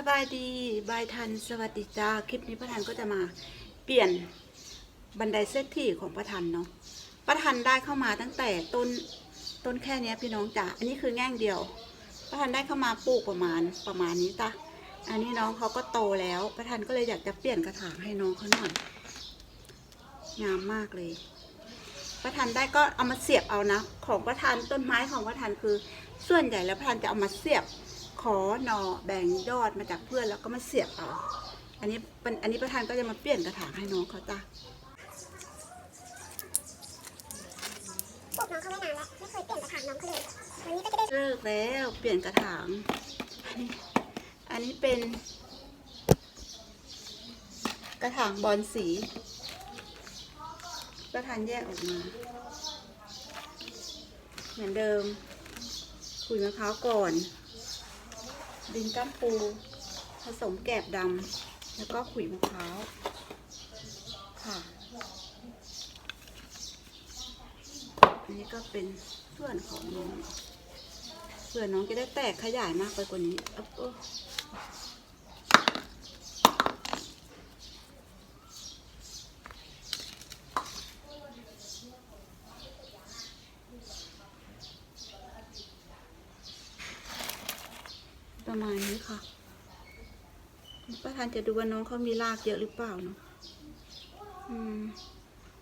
สบายดีบายทันสวัสดีจ้าคลิปนี้ประทันก็จะมาเปลี่ยนบันไดเซตที่ของประทันเนาะประทันได้เข้ามาตั้งแต่ต้นต้นแค่เนี้ยพี่น้องจ๋าอันนี้คือแง่งเดียวประทันได้เข้ามาปลูกประมาณประมาณนี้จ้ะอันนี้น้องเขาก็โตแล้วประทันก็เลยอยากจะเปลี่ยนกระถางให้น้องเขาหน่อยงามมากเลย ประทันได้ก็เอามาเสียบเอานะ ของประทันต้นไม้ของประทันคือส่วนใหญ่แล้วประทันจะเอามาเสียบ ขอหนอแบ่งยอดมาจากเพื่อนแล้วก็มาเสียบเอาอันนี้เป็นอันนี้ประธานก็จะมาเปลี่ยนกระถางให้น้องเขาจ้ะปลูกน้องเขาไม่นานแล้วไม่เคยเปลี่ยนกระถางน้องเขาเลยวันนี้ก็จะได้เลิกแล้วเปลี่ยนกระถางอันนี้อันนี้เป็น กระถางบอลสี ประธานแยกออกมา เหมือนเดิมขุยมะพร้าวก่อน ดินก้ามปู ผสมแกบดำแล้วก็ขุยมะพร้าวค่ะ อันนี้ก็เป็นส่วนของน้องเผื่อน้องจะได้แตกขยายมากไปกว่านี้อ๊บ ประมาณนี้ค่ะป้าทานจะดูว่าน้องเขามีรากเยอะหรือเปล่าเนาะอืม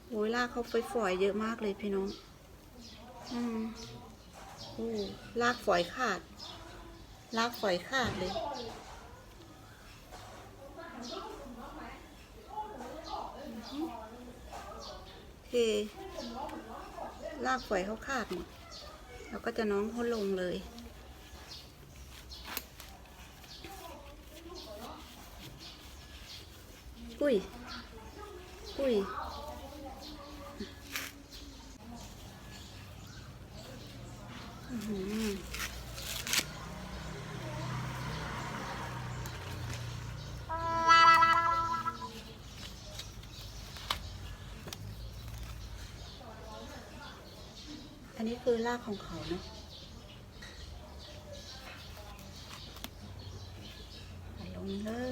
โอ้ยรากเขาฝอยๆเยอะมากเลยพี่น้อง อืมโอ้ลากฝอยขาดลากฝอยขาดเลยเคลากฝอยเขาขาดหมดเราก็จะน้องเขาลงเลย อุ้ยอุ้ยอื้อหืออันนี้คือรากของเขาเนาะเอาลงเลย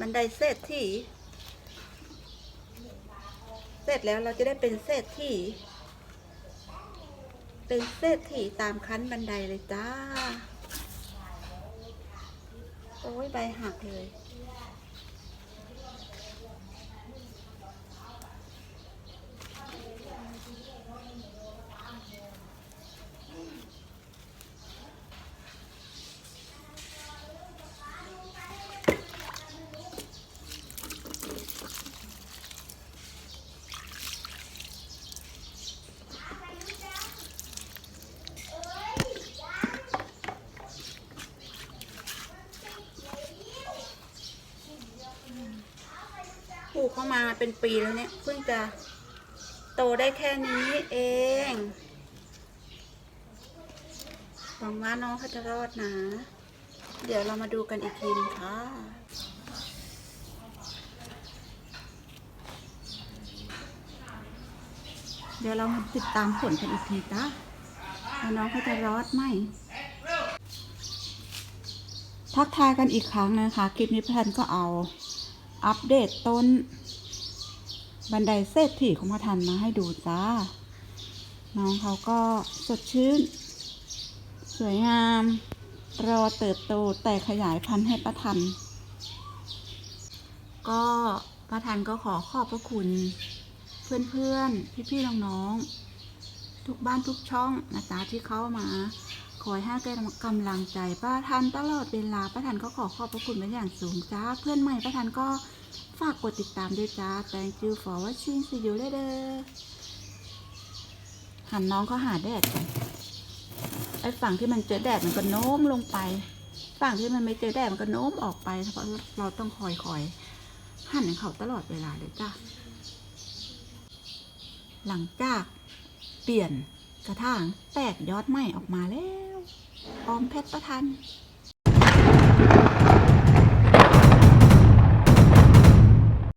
บันไดเศรษฐีเสร็จแล้วเราจะได้เป็นเศรษฐีเป็นเศรษฐีตามขั้นบันไดเลยจ้า โอ้ยใบหักเลย เข้ามาเป็นปีแล้วเนี่ยเพิ่งจะโตได้แค่นี้เอง หวังว่าน้องเขาจะรอดนะ เดี๋ยวเรามาดูกันอีกทีนึงค่ะเดี๋ยวเรามาติดตามผลกันอีกทีจ้าว่าน้องเขาจะรอดไหมทักทายกันอีกครั้งนะคะ คลิปนี้พันก็เอา อัปเดตต้น บันไดเศรษฐีของพระทันมาให้ดูจ้า น้องเขาก็สดชื่น สวยงาม รอเติบโตแต่ขยายพันธุ์ให้ประทัน ก็ประทันก็ขอขอบพระคุณ เพื่อนๆ พี่ๆ น้องๆ ทุกบ้านทุกช่องนะจ๊ะที่เข้ามาคอยให้กำลังใจป้าทันตลอดเวลาป้าทันก็ขอขอบพระคุณเป็นอย่างสูงจ้า เพื่อนใหม่ป้าทันก็ ฝากกดติดตามด้วยจ้า thank you for watching see you later หันน้องเขาหาแดดกันไอ้ฝั่งที่มันเจอแดดมันก็โน้มลงไป ฝั่งที่มันไม่เจอแดดมันก็โน้มออกไป เพราะเราต้องคอยคอยหันเขาตลอดเวลาเลยจ้าหลังจากเปลี่ยนกระถางแตกยอดใหม่ออกมาแล้ว ออมเพชรประทัน